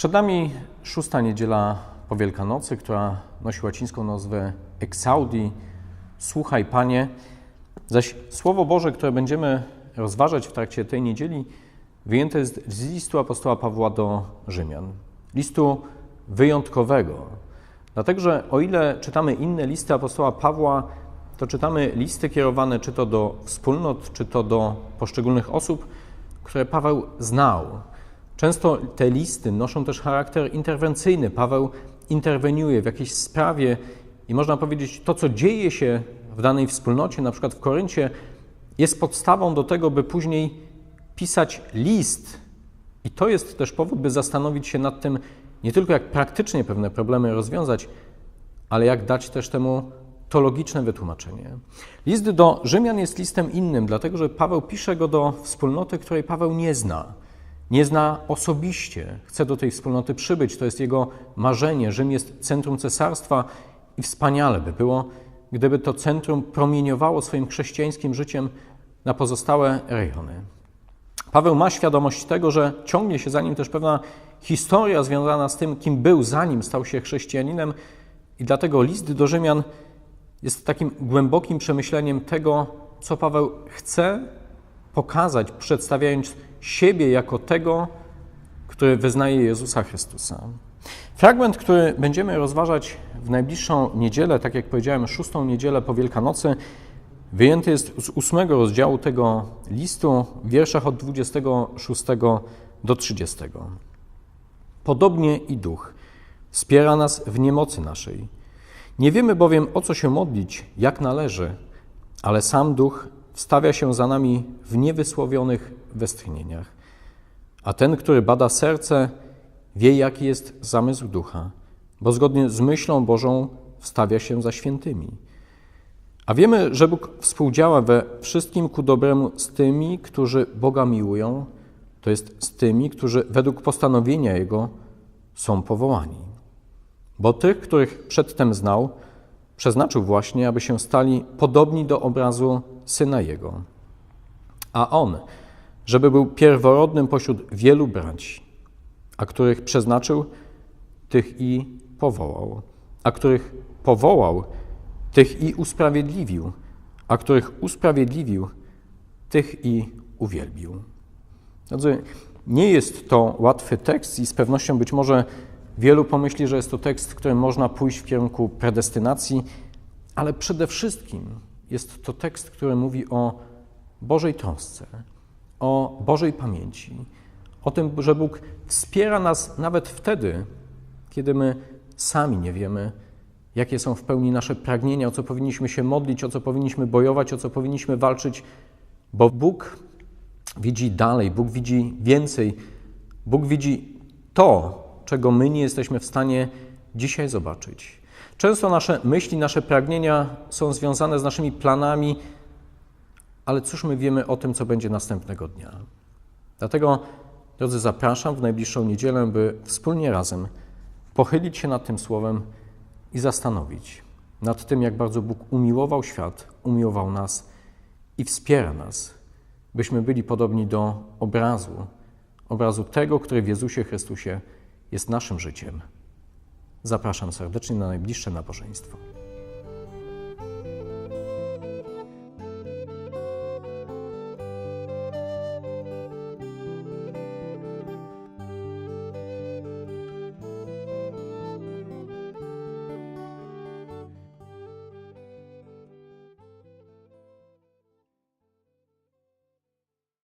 Przed nami szósta niedziela po Wielkanocy, która nosi łacińską nazwę Exaudi, Słuchaj Panie. Zaś Słowo Boże, które będziemy rozważać w trakcie tej niedzieli, wyjęte jest z listu apostoła Pawła do Rzymian. Listu wyjątkowego. Dlatego, że o ile czytamy inne listy apostoła Pawła, to czytamy listy kierowane czy to do wspólnot, czy to do poszczególnych osób, które Paweł znał. Często te listy noszą też charakter interwencyjny. Paweł interweniuje w jakiejś sprawie i można powiedzieć, to co dzieje się w danej wspólnocie, na przykład w Koryncie, jest podstawą do tego, by później pisać list. I to jest też powód, by zastanowić się nad tym, nie tylko jak praktycznie pewne problemy rozwiązać, ale jak dać też temu to logiczne wytłumaczenie. List do Rzymian jest listem innym, dlatego że Paweł pisze go do wspólnoty, której Paweł nie zna. Nie zna osobiście, chce do tej wspólnoty przybyć, to jest jego marzenie. Rzym jest centrum cesarstwa i wspaniale by było, gdyby to centrum promieniowało swoim chrześcijańskim życiem na pozostałe rejony. Paweł ma świadomość tego, że ciągnie się za nim też pewna historia związana z tym, kim był, zanim stał się chrześcijaninem, i dlatego list do Rzymian jest takim głębokim przemyśleniem tego, co Paweł chce pokazać, przedstawiając siebie jako tego, który wyznaje Jezusa Chrystusa. Fragment, który będziemy rozważać w najbliższą niedzielę, tak jak powiedziałem, szóstą niedzielę po Wielkanocy, wyjęty jest z ósmego rozdziału tego listu, w wierszach od 26 do 30. Podobnie i duch wspiera nas w niemocy naszej. Nie wiemy bowiem, o co się modlić, jak należy, ale sam duch wstawia się za nami w niewysłowionych westchnieniach. A ten, który bada serce, wie, jaki jest zamysł ducha, bo zgodnie z myślą Bożą wstawia się za świętymi. A wiemy, że Bóg współdziała we wszystkim ku dobremu z tymi, którzy Boga miłują, to jest z tymi, którzy według postanowienia Jego są powołani. Bo tych, których przedtem znał, przeznaczył właśnie, aby się stali podobni do obrazu syna Jego. A On, żeby był pierworodnym pośród wielu braci, a których przeznaczył, tych i powołał, a których powołał, tych i usprawiedliwił, a których usprawiedliwił, tych i uwielbił. Drodzy, nie jest to łatwy tekst i z pewnością być może wielu pomyśli, że jest to tekst, w którym można pójść w kierunku predestynacji, ale przede wszystkim jest to tekst, który mówi o Bożej trosce, o Bożej pamięci, o tym, że Bóg wspiera nas nawet wtedy, kiedy my sami nie wiemy, jakie są w pełni nasze pragnienia, o co powinniśmy się modlić, o co powinniśmy bojować, o co powinniśmy walczyć, bo Bóg widzi dalej, Bóg widzi więcej, Bóg widzi to, czego my nie jesteśmy w stanie dzisiaj zobaczyć. Często nasze myśli, nasze pragnienia są związane z naszymi planami, ale cóż my wiemy o tym, co będzie następnego dnia? Dlatego, drodzy, zapraszam w najbliższą niedzielę, by wspólnie razem pochylić się nad tym słowem i zastanowić nad tym, jak bardzo Bóg umiłował świat, umiłował nas i wspiera nas, byśmy byli podobni do obrazu, obrazu tego, który w Jezusie Chrystusie jest naszym życiem. Zapraszam serdecznie na najbliższe nabożeństwo.